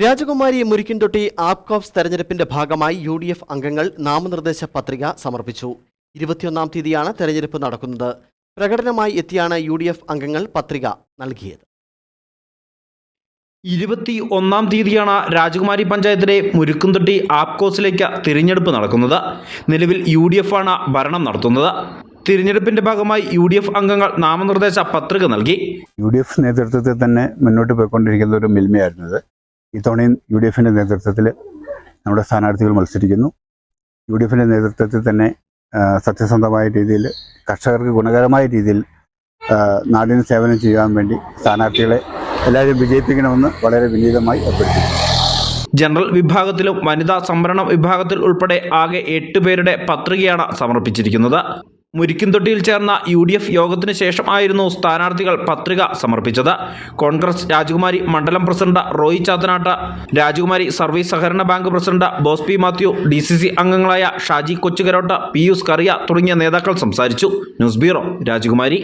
രാജകുമാരി മുരിക്കിൻതൊട്ടി ആപ്കോപ്സ് തെരഞ്ഞെടുപ്പിന്റെ ഭാഗമായി യു ഡി എഫ് അംഗങ്ങൾ നാമനിർദ്ദേശ പത്രിക സമർപ്പിച്ചു. ഇരുപത്തിയൊന്നാം തീയതിയാണ് തെരഞ്ഞെടുപ്പ് നടക്കുന്നത്. പ്രകടനമായി എത്തിയാണ് യു ഡി എഫ് അംഗങ്ങൾ പത്രിക നൽകിയത്. ഇരുപത്തി ഒന്നാം തീയതിയാണ് രാജകുമാരി പഞ്ചായത്തിലെ മുരുക്കുംതൊട്ടി ആപ്കോസിലേക്ക് തിരഞ്ഞെടുപ്പ് നടക്കുന്നത്. നിലവിൽ യു ഡി എഫ് ആണ് ഭരണം നടത്തുന്നത്. തിരഞ്ഞെടുപ്പിന്റെ ഭാഗമായി യു ഡി എഫ് അംഗങ്ങൾ നാമനിർദ്ദേശ പത്രിക നൽകി. യു ഡി എഫ് നേതൃത്വത്തിൽ തന്നെ മുന്നോട്ട് പോയിക്കൊണ്ടിരിക്കുന്ന ഒരു മിൽമയായിരുന്നത് ഇത്തവണയും യു ഡി എഫിന്റെ നേതൃത്വത്തിൽ നമ്മുടെ സ്ഥാനാർത്ഥികൾ മത്സരിക്കുന്നു. യു ഡി എഫിന്റെ നേതൃത്വത്തിൽ തന്നെ സത്യസന്ധമായ രീതിയിൽ കർഷകർക്ക് ഗുണകരമായ രീതിയിൽ നാടിന് സേവനം ചെയ്യാൻ വേണ്ടി സ്ഥാനാർത്ഥികളെ എല്ലാവരും വിജയിപ്പിക്കണമെന്ന് വളരെ വിനീതമായി അഭ്യർത്ഥിക്കുന്നു. ജനറൽ വിഭാഗത്തിലും വനിതാ സംവരണ വിഭാഗത്തിൽ ഉൾപ്പെടെ ആകെ എട്ട് പേരുടെ പത്രികയാണ് സമർപ്പിച്ചിരിക്കുന്നത്. മുരിക്കിൻതൊട്ടിയിൽ ചേർന്ന യു ഡി എഫ് യോഗത്തിനു ശേഷമായിരുന്നു സ്ഥാനാർത്ഥികൾ പത്രിക സമർപ്പിച്ചത്. കോൺഗ്രസ് രാജകുമാരി മണ്ഡലം പ്രസിഡന്റ് റോയി ചാത്തനാട്ട് രാജകുമാരി സർവീസ് സഹകരണ bank president Bose P Mathew D C C അംഗങ്ങളായ ഷാജി കൊച്ചുകരോട്ട് പിയൂസ് കറിയ തുടങ്ങിയ നേതാക്കൾ സംസാരിച്ചു. ന്യൂസ് ബ്യൂറോ രാജകുമാരി.